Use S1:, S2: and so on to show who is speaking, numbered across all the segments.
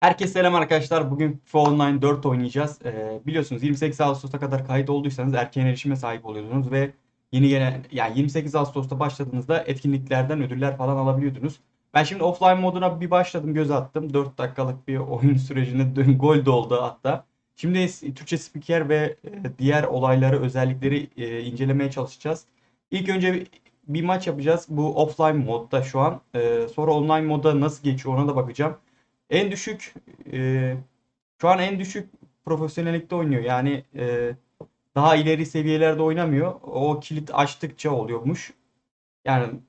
S1: Herkese selam arkadaşlar. Bugün FIFA Online 4 oynayacağız. Ee, biliyorsunuz 28 Ağustos'a kadar kayıt olduysanız erken erişime sahip oluyorsunuz ve yeni gelen yani 28 Ağustos'ta başladığınızda etkinliklerden ödüller falan alabiliyordunuz. Ben şimdi offline moduna bir başladım, göz attım. 4 dakikalık bir oyun sürecinde dön- gol de oldu hatta. Şimdi Türkçe spiker ve e, diğer olayları, özellikleri e, incelemeye çalışacağız. İlk önce bir maç yapacağız. Bu offline modda şu an. Ee, sonra online moda nasıl geçiyor ona da bakacağım. En düşük e, şu an en düşük profesyonellikte oynuyor. Yani e, daha ileri seviyelerde oynamıyor. O kilit açtıkça oluyormuş. Yani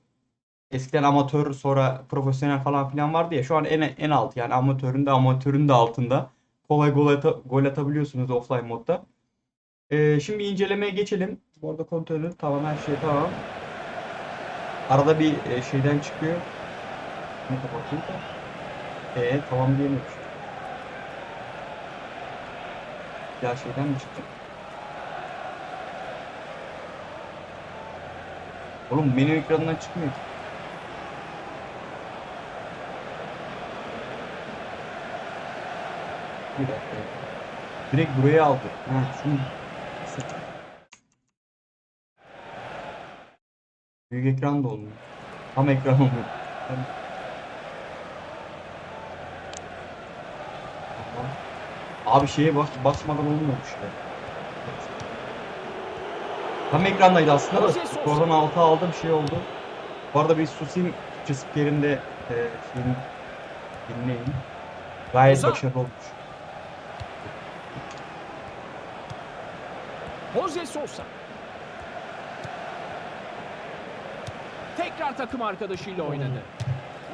S1: eskiden amatör sonra profesyonel falan filan vardı ya. Şu an en en alt yani amatörün de amatörün de altında. Kolay gol, ata- gol atabiliyorsunuz offline modda. E, şimdi incelemeye geçelim. Bu arada kontrolü tamam her şey tamam. Arada bir e, şeyden çıkıyor. Ne kapatayım. Ee, tamam diyemiyormuş. Ya şeyden mi çıktı? Oğlum menü ekranından çıkmıyor. Bir dakika. Direkt buraya aldı. Ha, şunu. Büyük ekran da olmuyor. Tam ekran olmuyor. Abi şeye bas, basmadan olmuyormuş ya. Tam ekrandaydı aslında da oradan alta aldım şey oldu. Bu arada bir susayım Türkçe spikerinde e, şeyini dinleyin. Gayet
S2: Ozan.
S1: başarılı olmuş.
S2: Jose Sosa. Tekrar takım arkadaşıyla oynadı.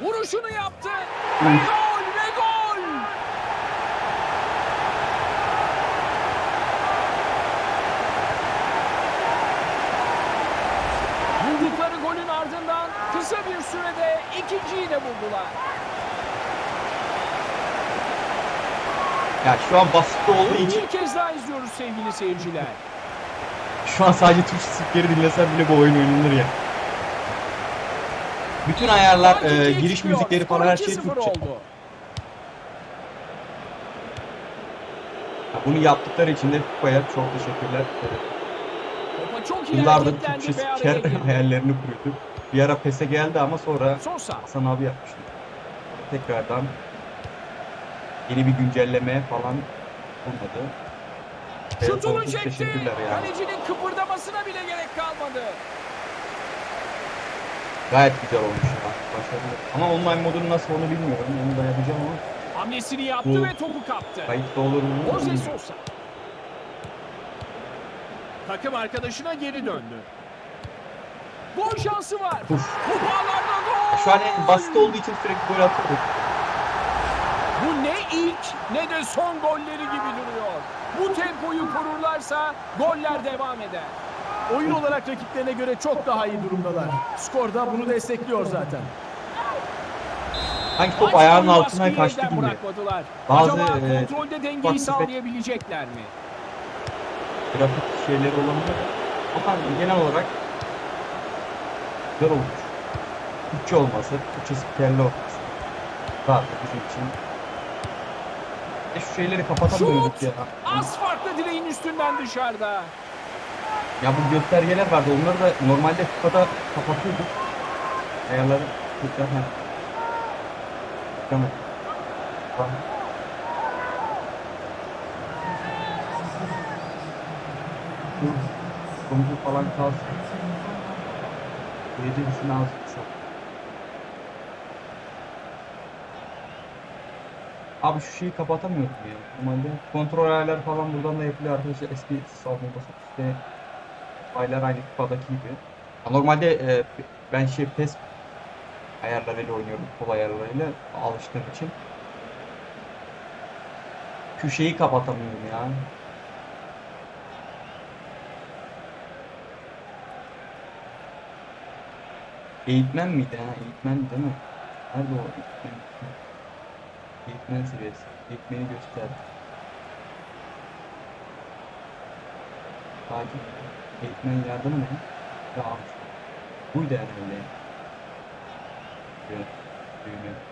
S2: Vuruşunu yaptı. Ve gol. Sürede ikinciyi de buldular.
S1: Ya şu an basit olduğu için
S2: Bir kez daha izliyoruz sevgili seyirciler.
S1: şu an sadece Türkçe spikeri dinlesem bile bu oyun oynanır ya. Bütün ayarlar,
S2: Fark
S1: e,
S2: ikiye
S1: giriş
S2: çıkıyor.
S1: müzikleri
S2: Skor
S1: falan her şey
S2: 2-0
S1: Türkçe.
S2: oldu.
S1: Bunu yaptıkları için de FIFA'ya çok teşekkürler.
S2: İyi
S1: Yıllardır Türkçe spiker hayallerini kuruyordu. Bir ara PES'e geldi ama sonra
S2: Sosa.
S1: Hasan abi yapmıştı. Tekrardan yeni bir güncelleme falan olmadı. Teşekkürler yani.
S2: Kalecinin kıpırdamasına bile gerek kalmadı.
S1: Gayet güzel olmuş. Başarılı. Ama online modunu nasıl onu bilmiyorum. Onu da yapacağım ama
S2: Hamlesini yaptı
S1: Bu-
S2: ve topu kaptı.
S1: kayıtta olur mu?
S2: Jose. Sosa. Takım arkadaşına geri döndü. Gol şansı var. Bağlarda gol.
S1: Şu an en basit olduğu için sürekli gol atıyoruz.
S2: Bu ne ilk ne de son golleri gibi duruyor. Bu tempoyu korurlarsa goller devam eder.
S3: Oyun olarak rakiplerine göre çok daha iyi durumdalar. Skor da bunu destekliyor zaten.
S1: Hangi top ayağının altına kaçtı gibi. Bazı,
S2: Acaba
S1: e,
S2: kontrolde dengeyi sağlayabilecekler mi?
S1: Grafik şeyleri olabilir. Ama genel olarak güzel olmuş. Türkçe olması, Türkçe spikerli olması. Rahat bizim için. E şu şeyleri kapatamıyorduk ya.
S2: Az farklı direğin üstünden dışarıda.
S1: Ya bu göstergeler vardı. Onları da normalde FIFA'da kapatıyorduk. Ayarları. Tamam. Tamam. Dur. Sonucu falan kalsın. Yedicisini az kısa. Abi şu şeyi kapatamıyorum ya. Normalde kontrol ayarlar falan buradan da yapılıyor arkadaşlar. Eski basıp işte aylar aynı FIFA'daki gibi. Ya normalde e, ben şey PES ayarlarıyla oynuyorum. Kol ayarlarıyla alıştığım için. Şu şeyi kapatamıyorum ya. Eğitmen miydi ha? Eğitmen değil mi? Nerede o eğitmen? Eğitmen seviyesi. Eğitmeni göster. Takip. Eğitmen yardımı ne? Ya buydu herhalde. Böyle. Düğme.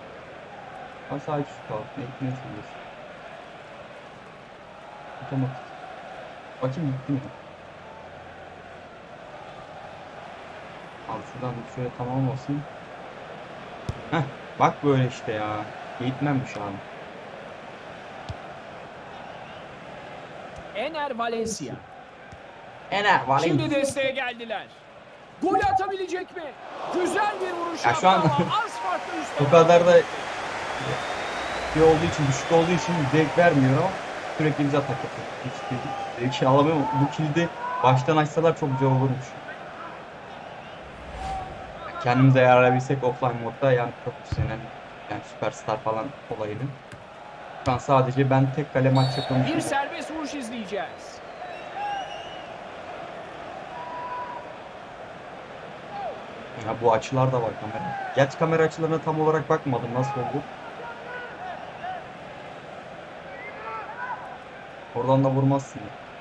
S1: Kaldı. Ne, ne söylüyorsun? Otomatik. Bakayım gitti mi? Şuradan bir şöyle tamam olsun. Heh bak böyle işte ya. Gitmem şu an.
S2: Ener Valencia.
S1: Ener
S2: Şimdi desteğe geldiler. Gol atabilecek mi? Güzel bir vuruş
S1: Ya
S2: yaptı
S1: şu an-. Bu kadar da şey olduğu için, düşük olduğu için zevk vermiyor ama sürekli bize atak yapıyor. Hiç zevk alamıyorum. Bu kilidi baştan açsalar çok güzel olurmuş. Kendimize ayarlayabilsek offline modda yani profesyonel yani süperstar falan olayını. Şu an sadece ben tek kale maç yapıyorum.
S2: Bir serbest vuruş izleyeceğiz.
S1: Ya bu açılar da var kamera. Gerçi kamera açılarına tam olarak bakmadım nasıl oldu. Oradan da vurmazsın ya.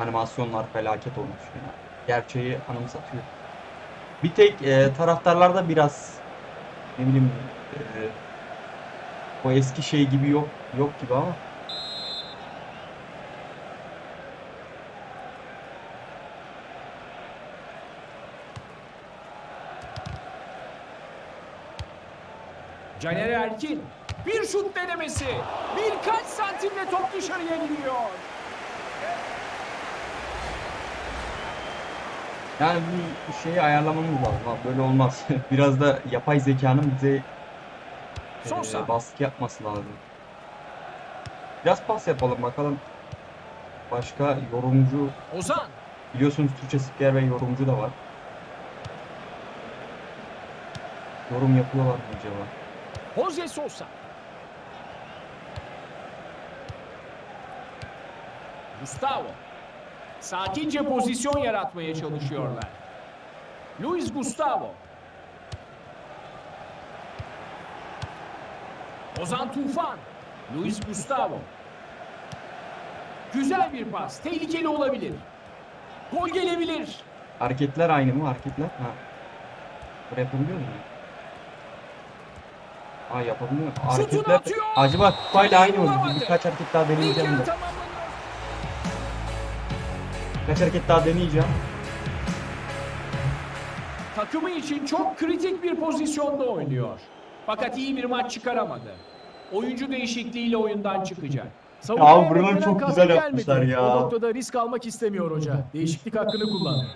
S1: Animasyonlar felaket olmuş ya. Gerçeği anımsatıyor. Bir tek e, taraftarlarda biraz ne bileyim e, o eski şey gibi yok yok gibi ama
S2: Caner Erkin. Bir şut denemesi. Birkaç santimle top dışarıya gidiyor.
S1: Yani bu şeyi ayarlamamız lazım. abi, Böyle olmaz. Biraz da yapay zekanın bize e, baskı yapması lazım. Biraz pas yapalım bakalım. Başka yorumcu
S2: Ozan.
S1: biliyorsunuz Türkçe spiker ve yorumcu da var. Yorum yapıyorlar mı acaba?
S2: Jose Sosa. Gustavo. Sakince pozisyon yaratmaya çalışıyorlar. Luis Gustavo. Ozan Tufan. Luis Gustavo. Güzel bir pas. Tehlikeli olabilir. Gol gelebilir.
S1: Hareketler aynı mı? Hareketler? Ha. Buraya yapabiliyor muyum? Aa yapabiliyor Hareketler acaba kupayla aynı mı? Birkaç hareket daha deneyeceğim de.
S2: tamamlanıyor.
S1: Birkaç hareket daha deneyeceğim.
S2: Takımı için çok kritik bir pozisyonda oynuyor. Fakat iyi bir maç çıkaramadı. Oyuncu değişikliğiyle oyundan çıkacak.
S3: Savunmaya
S1: buraları
S3: beklenen
S1: çok güzel
S3: gelmedi.
S1: yapmışlar ya.
S3: O noktada risk almak istemiyor hoca. Değişiklik hakkını kullandı.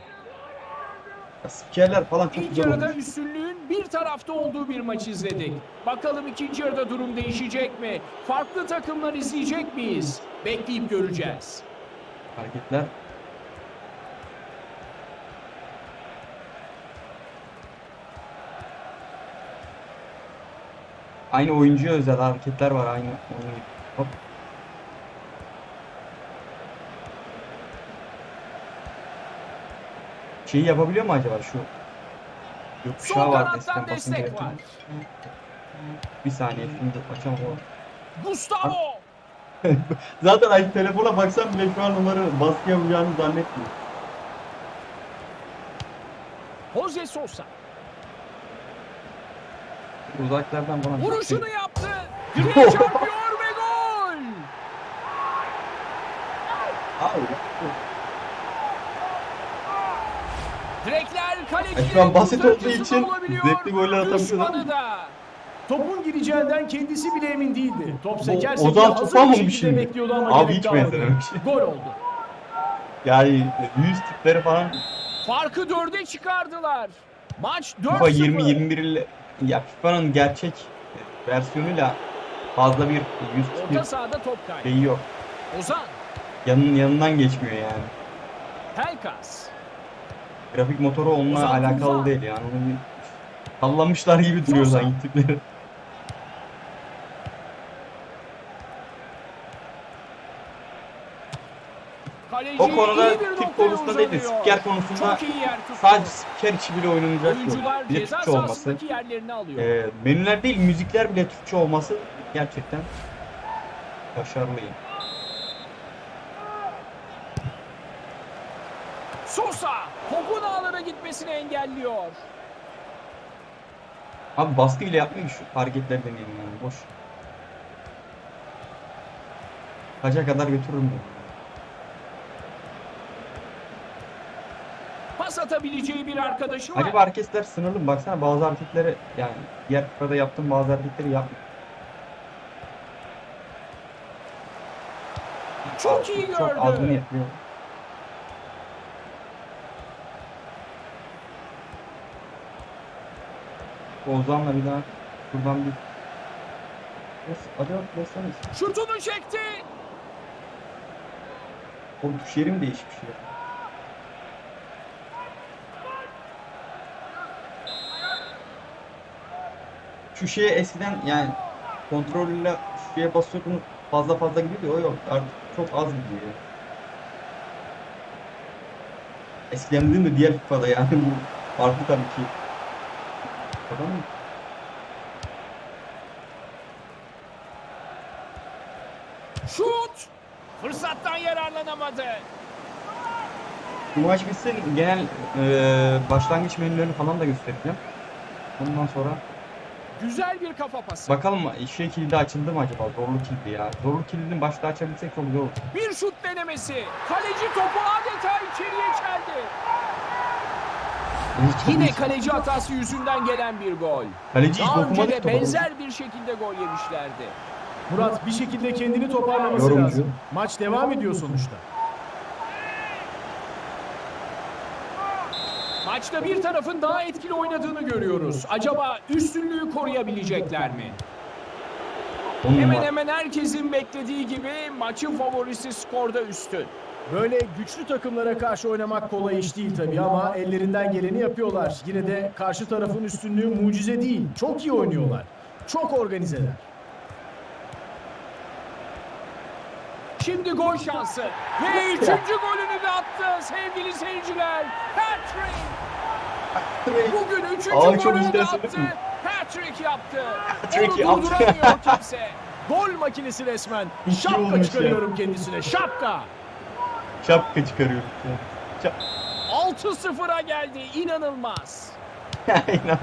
S1: Ya Spikerler falan çok
S2: İlk
S1: güzel
S2: yarıda
S1: olmuş.
S2: üstünlüğün bir tarafta olduğu bir maç izledik. Bakalım ikinci yarıda durum değişecek mi? Farklı takımlar izleyecek miyiz? Bekleyip göreceğiz.
S1: Hareketler. Aynı oyuncuya özel hareketler var aynı gibi. Hop. Şeyi yapabiliyor mu acaba şu? Yokuşağı
S2: Sol
S1: var
S2: kanattan
S1: eskiden basın
S2: destek
S1: gereken.
S2: var.
S1: Bir saniye şimdi açamam.
S2: Gustavo!
S1: Zaten ay telefona baksam bile şu an onları baskı yapacağını zannetmiyorum.
S2: Jose Sosa.
S1: Uzaklardan falan.
S2: Vuruşunu yaptı. Direğe çarpıyor ve gol! Direkler
S1: Ya
S2: kalecilerin
S1: şu an basit olduğu için zevkli goller
S2: da.
S3: Topun gireceğinden kendisi bile emin değildi. Top sekerse
S1: Ozan Tufan mı şimdi?
S3: bekliyordu ama
S1: Abi hiç benzememiş.
S3: Gol oldu.
S1: Yani yüz tipleri falan
S2: Farkı dörde çıkardılar. Maç 4-0.
S1: FIFA 20-21 ile ya FIFA'nın gerçek versiyonuyla fazla bir yüz
S2: Orta sahada top kaybı.
S1: şeyi yok.
S2: Ozan,
S1: Yanın yanından geçmiyor yani.
S2: Pelkas.
S1: Grafik motoru onunla
S2: Ozan
S1: alakalı
S2: Tufan.
S1: değil yani. Onu bir sallamışlar gibi duruyor
S2: Sosa.
S1: sanki tipleri.
S2: Kaleci
S1: O konuda
S2: iyi bir
S1: konusunda değil de spiker konusunda sadece spiker içi bile oynanacak. Bir de Türkçe olması. Ee, menüler değil müzikler bile Türkçe olması gerçekten başarılıyım.
S2: Sosa topun ağlara gitmesini engelliyor.
S1: Abi baskı bile yapmayın şu hareketleri deneyelim yani boş. Kaça kadar götürürüm ben.
S2: Pas atabileceği bir arkadaşı var.
S1: Acaba hareketler sınırlı mı? Baksana bazı hareketleri yani diğer kafada yaptığım bazı hareketleri yapmıyor.
S2: Çok iyi
S1: Çok
S2: gördü.
S1: azını yapıyor. Ozan'la bir daha buradan bir acaba.
S2: Şutunu çekti.
S1: Oğlum tuş yeri mi değişmiş ya? Şu şeye eskiden yani kontrolle şu şeye basıyordum fazla fazla gidiyordu o yok artık çok az gidiyor. Eskiden dedim de diğer FIFA'da yani bu farklı tabii ki. Adam mı?
S2: Şut. Fırsattan yararlanamadı.
S1: Bu maç bitsin genel eee, başlangıç menülerini falan da göstereceğim. Ondan sonra
S2: Güzel bir kafa pası.
S1: bakalım şey kilidi açıldı mı acaba? Zorlu kilidi ya. Zorlu kilidini başta açabilsek çok güzel olur.
S2: Bir şut denemesi. Kaleci topu adeta içeriye çeldi. Yine kaleci hatası yüzünden gelen bir gol.
S1: Kaleci hiç
S2: Daha önce
S1: dokunmadı
S2: de
S1: ki
S2: benzer bir şekilde gol yemişlerdi.
S3: Murat bir şekilde kendini toparlaması
S1: Yorumcu.
S3: lazım. Maç devam ediyor sonuçta.
S2: Maçta bir tarafın daha etkili oynadığını görüyoruz. Acaba üstünlüğü koruyabilecekler mi? Hemen hemen herkesin beklediği gibi maçın favorisi skorda üstün.
S3: Böyle güçlü takımlara karşı oynamak kolay iş değil tabii ama ellerinden geleni yapıyorlar. Yine de karşı tarafın üstünlüğü mucize değil. Çok iyi oynuyorlar. Çok organizeler.
S2: Şimdi gol şansı. Ve üçüncü golünü de attı sevgili seyirciler. Patrick bugün üçüncü
S1: çok
S2: golünü de attı. Patrick yaptı.
S1: Patrick
S2: Onu
S1: yaptı.
S2: durduramıyor kimse.
S3: Gol makinesi resmen.
S1: İyi
S3: Şapka
S1: ya.
S3: çıkarıyorum kendisine. Şapka.
S1: Şapka çıkarıyorum. Şap...
S2: 6-0'a geldi. İnanılmaz.
S1: İnan.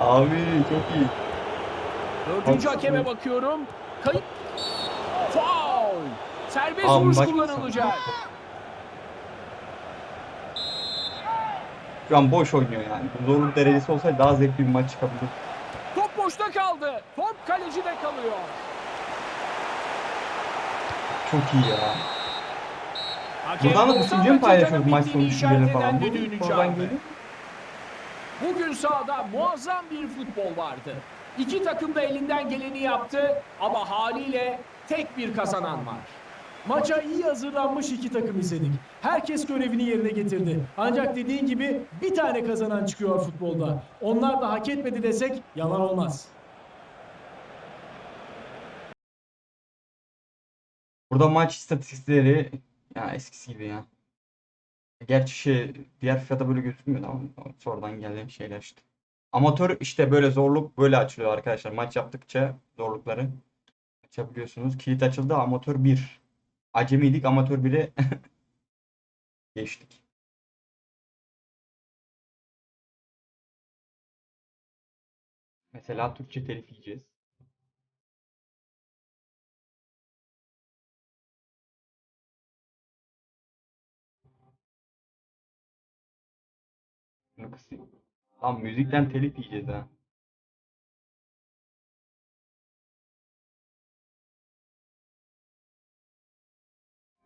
S1: Abi çok iyi.
S2: Dördüncü
S1: Altı
S2: hakeme
S1: sıfır.
S2: bakıyorum. Kayıp. Foul. Serbest
S1: Abi
S2: vuruş kullanılacak.
S1: Şu an boş oynuyor yani. Zorluk derecesi olsaydı daha zevkli bir maç çıkabilir.
S2: Top boşta kaldı. Top kalecide kalıyor.
S1: Çok iyi ya. Buradan da
S2: 90
S1: düşünce mi paylaşıyoruz maç sonu düşünceleri
S2: işaret
S1: falan?
S2: eden
S1: Bu
S2: düdüğünü
S1: sonradan
S2: çaldı.
S1: geliyor.
S2: Bugün sahada muazzam bir futbol vardı. İki takım da elinden geleni yaptı ama haliyle tek bir kazanan var.
S3: Maça iyi hazırlanmış iki takım izledik. Herkes görevini yerine getirdi. Ancak dediğin gibi bir tane kazanan çıkıyor futbolda. Onlar da hak etmedi desek yalan olmaz.
S1: Burada maç istatistikleri ya eskisi gibi ya. Gerçi şey diğer FIFA'da böyle gözükmüyor ama sonradan gelen şeyler işte. Amatör işte böyle zorluk böyle açılıyor arkadaşlar. Maç yaptıkça zorlukları açabiliyorsunuz. Kilit açıldı amatör 1. Acemiydik amatör 1'e geçtik. Mesela Türkçe telif yiyeceğiz. Şunu kısayım. Tam müzikten telif yiyeceğiz ha.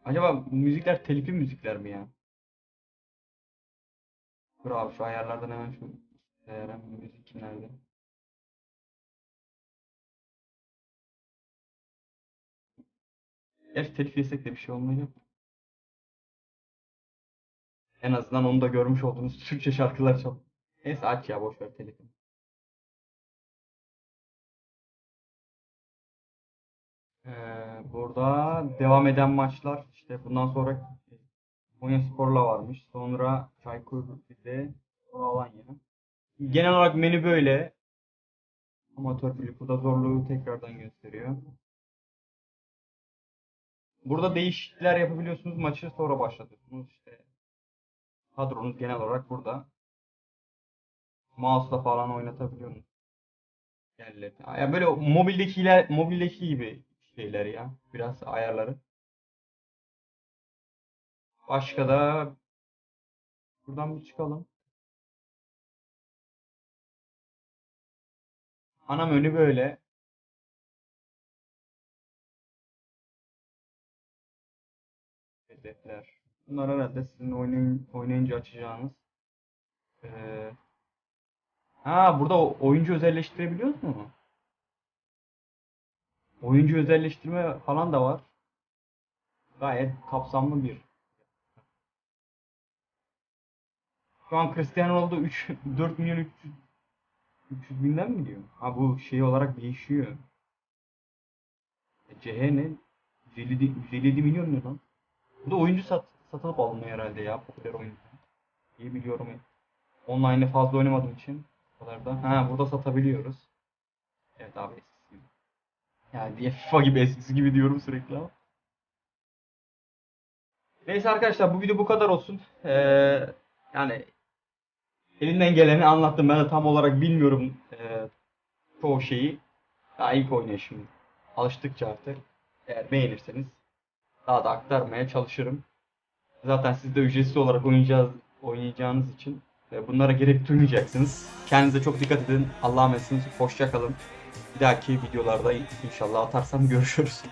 S1: Acaba müzikler telifli müzikler mi ya? Dur abi şu ayarlardan hemen şu ayarım müzik nerede? Gerçi telif yesek de bir şey olmayacak. En azından onu da görmüş olduğunuz Türkçe şarkılar çal. Neyse aç ya boş ver telifi. Ee, burada devam eden maçlar işte bundan sonra Konyaspor'la varmış. Sonra Çaykur Rize, sonra Alanya. Genel olarak menü böyle. Amatör birlik burada zorluğu tekrardan gösteriyor. Burada değişiklikler yapabiliyorsunuz. Maçı sonra başlatıyorsunuz. İşte kadronuz genel olarak burada. Mouse'la falan oynatabiliyorsunuz. Yerleri. Ya böyle mobildekiler mobildeki gibi şeyler ya. Biraz ayarları. Başka da buradan bir çıkalım. Ana menü böyle. Hedefler. Bunlar herhalde sizin oynayın, oynayınca açacağınız. Ee, ha burada oyuncu özelleştirebiliyor mu? Oyuncu özelleştirme falan da var. Gayet kapsamlı bir. Şu an Cristiano Ronaldo 3 4 milyon 300 300 binden mi diyor? Ha bu şey olarak değişiyor. E, CH ne? 157, 157 milyon ne lan? Bu da oyuncu sat, satılıp alınıyor herhalde ya popüler oyuncu. İyi biliyorum. Online'de fazla oynamadığım için. Bu kadar da. Ha burada satabiliyoruz. Evet abi eskisi gibi. Yani FIFA gibi eskisi gibi diyorum sürekli ama. Neyse arkadaşlar bu video bu kadar olsun. Ee, yani elimden geleni anlattım. Ben de tam olarak bilmiyorum ee, çoğu şeyi. Daha ilk oynayışım. Alıştıkça artık. Eğer beğenirseniz daha da aktarmaya çalışırım. Zaten siz de ücretsiz olarak oynayacağız, oynayacağınız için e, bunlara gerek duymayacaksınız. Kendinize çok dikkat edin. Allah'a emanetsiniz. Hoşça kalın. Bir dahaki videolarda inşallah atarsam görüşürüz.